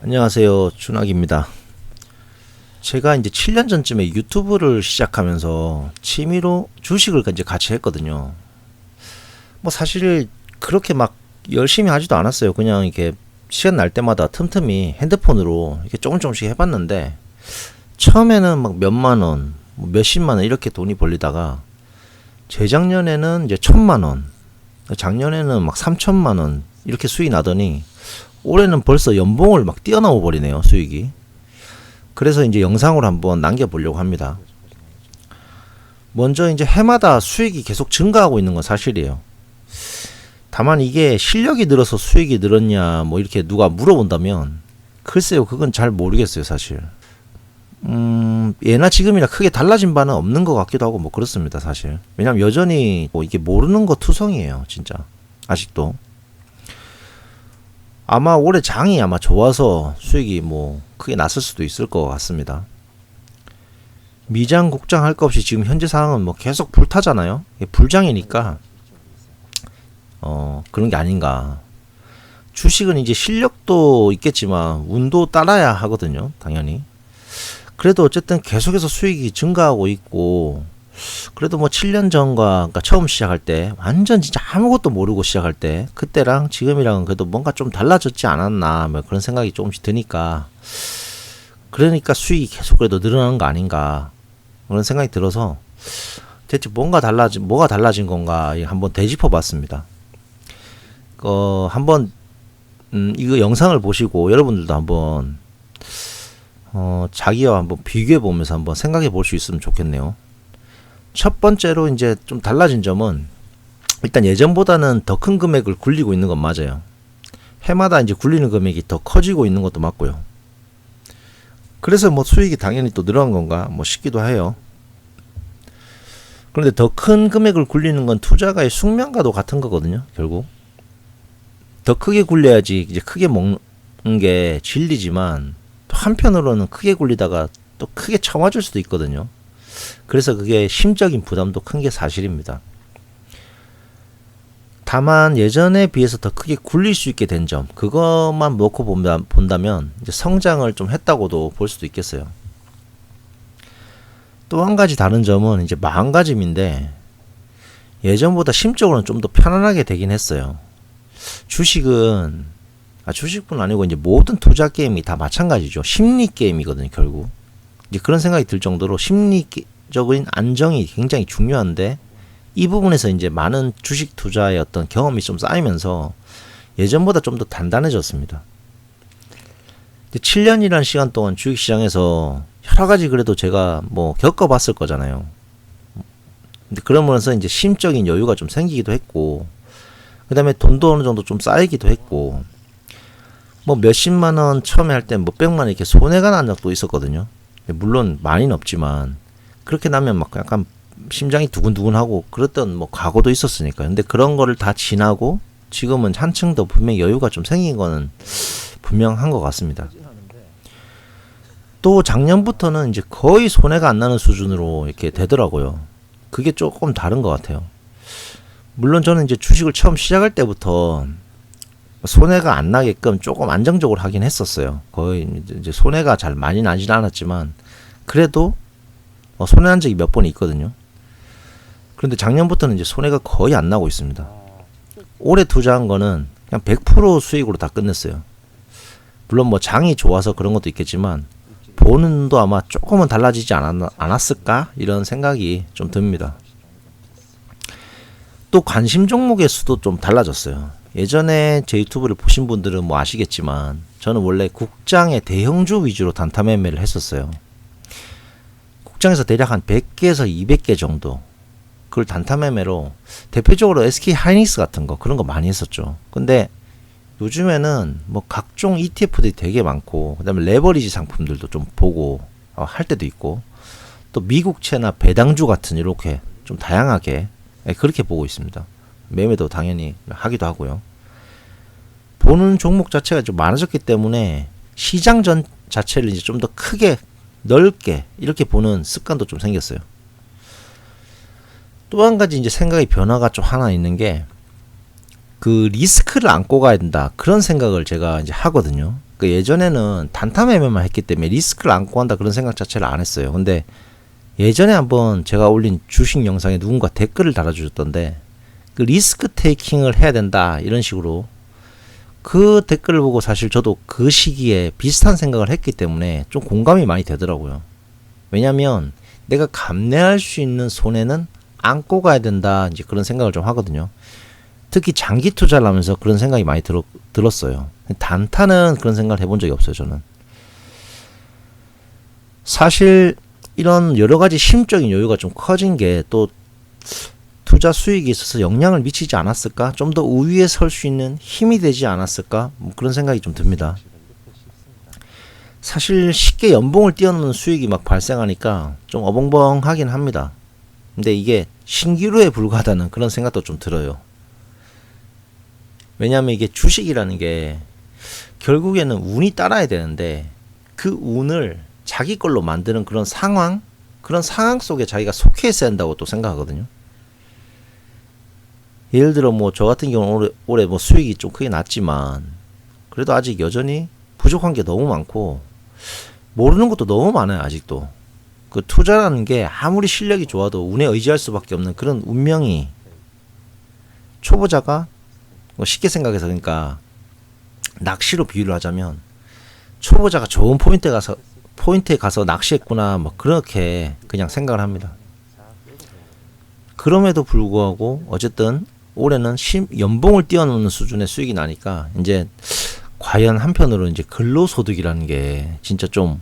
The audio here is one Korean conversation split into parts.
안녕하세요. 준학입니다. 제가 이제 7년 전쯤에 유튜브를 시작하면서 취미로 주식을 이제 같이 했거든요. 뭐 사실 그렇게 막 열심히 하지도 않았어요. 그냥 이렇게 시간 날 때마다 틈틈이 핸드폰으로 이렇게 조금 조금씩 해봤는데 처음에는 막 몇만 원, 뭐 몇십만 원 이렇게 돈이 벌리다가 재작년에는 이제 천만 원, 작년에는 막 삼천만 원 이렇게 수익 나더니 올해는 벌써 연봉을 막 뛰어넘어 버리네요 수익이. 그래서 이제 영상으로 한번 남겨보려고 합니다. 먼저 이제 해마다 수익이 계속 증가하고 있는 건 사실이에요. 다만 이게 실력이 늘어서 수익이 늘었냐 뭐 이렇게 누가 물어본다면 글쎄요 그건 잘 모르겠어요 사실. 음 예나 지금이나 크게 달라진 바는 없는 것 같기도 하고 뭐 그렇습니다 사실. 왜냐면 여전히 뭐 이게 모르는 거 투성이에요 진짜 아직도. 아마 올해 장이 아마 좋아서 수익이 뭐 크게 났을 수도 있을 것 같습니다. 미장 국장 할 것 없이 지금 현재 상황은 뭐 계속 불타잖아요. 불장이니까 어 그런 게 아닌가. 주식은 이제 실력도 있겠지만 운도 따라야 하거든요. 당연히. 그래도 어쨌든 계속해서 수익이 증가하고 있고 그래도 뭐 7년 전과 그러니까 처음 시작할 때 완전 진짜 아무것도 모르고 시작할 때 그때랑 지금이랑은 그래도 뭔가 좀 달라졌지 않았나 뭐 그런 생각이 조금씩 드니까 그러니까 수익이 계속 그래도 늘어나는 거 아닌가 그런 생각이 들어서 대체 뭔가 달라진 뭐가 달라진 건가 한번 되짚어 봤습니다. 어 한번 음 이거 영상을 보시고 여러분들도 한번 어 자기와 한번 비교해 보면서 한번 생각해 볼 수 있으면 좋겠네요. 첫 번째로 이제 좀 달라진 점은 일단 예전보다는 더 큰 금액을 굴리고 있는 건 맞아요. 해마다 이제 굴리는 금액이 더 커지고 있는 것도 맞고요. 그래서 뭐 수익이 당연히 또 늘어난 건가 뭐 싶기도 해요. 그런데 더 큰 금액을 굴리는 건 투자가의 숙명과도 같은 거거든요. 결국 더 크게 굴려야지 이제 크게 먹는 게 진리지만 또 한편으로는 크게 굴리다가 또 크게 쳐맞을 수도 있거든요. 그래서 그게 심적인 부담도 큰 게 사실입니다. 다만 예전에 비해서 더 크게 굴릴 수 있게 된 점, 그것만 놓고 본다, 본다면 성장을 좀 했다고도 볼 수도 있겠어요. 또 한 가지 다른 점은 이제 마음가짐인데 예전보다 심적으로는 좀 더 편안하게 되긴 했어요. 주식은 아, 주식뿐 아니고 이제 모든 투자 게임이 다 마찬가지죠. 심리 게임이거든요, 결국. 이제 그런 생각이 들 정도로 심리 적인 안정이 굉장히 중요한데 이 부분에서 이제 많은 주식 투자의 어떤 경험이 좀 쌓이면서 예전보다 좀 더 단단해졌습니다. 7년이라는 시간 동안 주식 시장에서 여러 가지 그래도 제가 뭐 겪어봤을 거잖아요. 근데 그러면서 이제 심적인 여유가 좀 생기기도 했고, 그 다음에 돈도 어느 정도 좀 쌓이기도 했고, 뭐 몇십만 원 처음에 할때뭐 백만 원 이렇게 손해가 난 적도 있었거든요. 물론 많이는 없지만 그렇게 나면 막 약간 심장이 두근두근하고 그랬던 뭐 과거도 있었으니까. 근데 그런 거를 다 지나고 지금은 한층 더 분명히 여유가 좀 생긴 거는 분명한 것 같습니다. 또 작년부터는 이제 거의 손해가 안 나는 수준으로 이렇게 되더라고요. 그게 조금 다른 것 같아요. 물론 저는 이제 주식을 처음 시작할 때부터 손해가 안 나게끔 조금 안정적으로 하긴 했었어요. 거의 이제 손해가 잘 많이 나진 않았지만 그래도 어, 손해난 적이 몇 번 있거든요. 그런데 작년부터는 이제 손해가 거의 안 나고 있습니다. 올해 투자한 거는 그냥 100% 수익으로 다 끝냈어요. 물론 뭐 장이 좋아서 그런 것도 있겠지만 보는 도 아마 조금은 달라지지 않았, 않았을까 이런 생각이 좀 듭니다. 또 관심 종목의 수도 좀 달라졌어요. 예전에 제 유튜브를 보신 분들은 뭐 아시겠지만 저는 원래 국장의 대형주 위주로 단타 매매를 했었어요. 국장에서 대략 한 100개에서 200개 정도 그걸 단타 매매로 대표적으로 SK 하이닉스 같은 거 그런 거 많이 했었죠. 근데 요즘에는 뭐 각종 ETF들이 되게 많고 그다음에 레버리지 상품들도 좀 보고 어, 할 때도 있고 또 미국채나 배당주 같은 이렇게 좀 다양하게 예, 그렇게 보고 있습니다. 매매도 당연히 하기도 하고요. 보는 종목 자체가 좀 많아졌기 때문에 시장 전 자체를 이제 좀 더 크게 넓게 이렇게 보는 습관도 좀 생겼어요. 또 한 가지 이제 생각의 변화가 좀 하나 있는 게 그 리스크를 안고 가야 된다 그런 생각을 제가 이제 하거든요. 그 예전에는 단타 매매만 했기 때문에 리스크를 안고 한다 그런 생각 자체를 안 했어요. 근데 예전에 한번 제가 올린 주식 영상에 누군가 댓글을 달아주셨던데 그 리스크 테이킹을 해야 된다 이런 식으로 그 댓글을 보고 사실 저도 그 시기에 비슷한 생각을 했기 때문에 좀 공감이 많이 되더라고요. 왜냐면 내가 감내할 수 있는 손해는 안고 가야 된다 이제 그런 생각을 좀 하거든요. 특히 장기 투자를 하면서 그런 생각이 많이 들었, 들었어요. 단타는 그런 생각을 해본 적이 없어요, 저는. 사실 이런 여러 가지 심적인 여유가 좀 커진 게 또 투자 수익에 있어서 영향을 미치지 않았을까? 좀 더 우위에 설 수 있는 힘이 되지 않았을까? 뭐 그런 생각이 좀 듭니다. 사실 쉽게 연봉을 뛰어넘는 수익이 막 발생하니까 좀 어벙벙하긴 합니다. 근데 이게 신기루에 불과하다는 그런 생각도 좀 들어요. 왜냐하면 이게 주식이라는 게 결국에는 운이 따라야 되는데 그 운을 자기 걸로 만드는 그런 상황, 그런 상황 속에 자기가 속해 있어야 한다고 또 생각하거든요. 예를 들어 뭐 저 같은 경우는 올해, 올해 뭐 수익이 좀 크게 났지만 그래도 아직 여전히 부족한 게 너무 많고 모르는 것도 너무 많아요 아직도 그 투자라는 게 아무리 실력이 좋아도 운에 의지할 수밖에 없는 그런 운명이 초보자가 뭐 쉽게 생각해서 그러니까 낚시로 비유를 하자면 초보자가 좋은 포인트에 가서 포인트에 가서 낚시했구나 뭐 그렇게 그냥 생각을 합니다. 그럼에도 불구하고 어쨌든 올해는 심, 연봉을 뛰어넘는 수준의 수익이 나니까 이제 과연 한편으로 이제 근로소득이라는 게 진짜 좀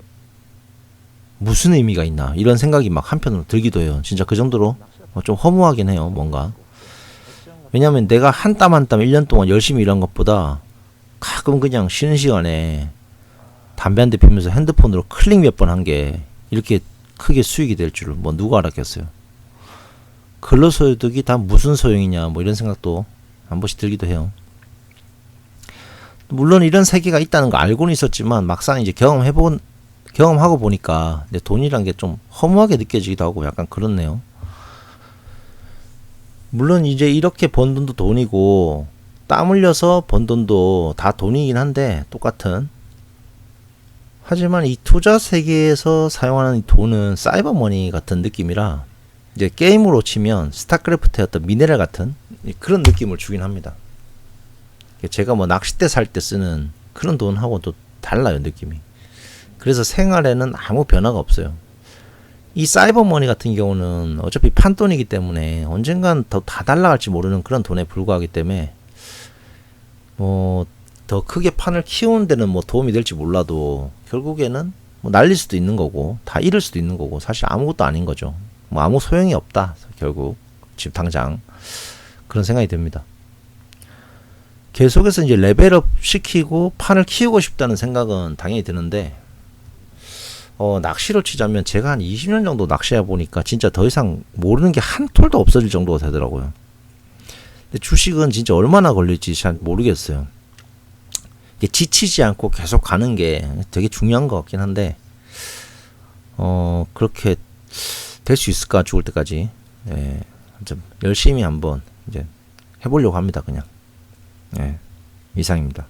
무슨 의미가 있나 이런 생각이 막 한편으로 들기도 해요. 진짜 그 정도로 어, 좀 허무하긴 해요. 뭔가 왜냐하면 내가 한 땀 한 땀 1년 동안 열심히 일한 것보다 가끔 그냥 쉬는 시간에 담배 한 대 피면서 핸드폰으로 클릭 몇 번 한 게 이렇게 크게 수익이 될 줄을 뭐 누가 알았겠어요. 근로소득이 다 무슨 소용이냐 뭐 이런 생각도 한 번씩 들기도 해요. 물론 이런 세계가 있다는 거 알고는 있었지만 막상 이제 경험해본 경험하고 보니까 이제 돈이란 게 좀 허무하게 느껴지기도 하고 약간 그렇네요. 물론 이제 이렇게 번 돈도 돈이고 땀 흘려서 번 돈도 다 돈이긴 한데 똑같은 하지만 이 투자 세계에서 사용하는 이 돈은 사이버머니 같은 느낌이라 이제 게임으로 치면 스타크래프트의 어떤 미네랄 같은 그런 느낌을 주긴 합니다. 제가 뭐 낚싯대 살 때 쓰는 그런 돈하고 또 달라요 느낌이. 그래서 생활에는 아무 변화가 없어요. 이 사이버머니 같은 경우는 어차피 판돈이기 때문에 언젠간 더 다 달라갈지 모르는 그런 돈에 불과하기 때문에 뭐 더 크게 판을 키우는 데는 뭐 도움이 될지 몰라도 결국에는 뭐 날릴 수도 있는 거고 다 잃을 수도 있는 거고 사실 아무것도 아닌 거죠. 뭐 아무 소용이 없다 결국 지금 당장 그런 생각이 듭니다. 계속해서 이제 레벨업 시키고 판을 키우고 싶다는 생각은 당연히 드는데 어, 낚시를 치자면 제가 한 20년 정도 낚시해 보니까 진짜 더 이상 모르는 게 한 톨도 없어질 정도가 되더라고요. 근데 주식은 진짜 얼마나 걸릴지 잘 모르겠어요. 지치지 않고 계속 가는 게 되게 중요한 것 같긴 한데, 어, 그렇게 될 수 있을까, 죽을 때까지. 예, 좀 열심히 한번 이제 해보려고 합니다, 그냥. 예, 이상입니다.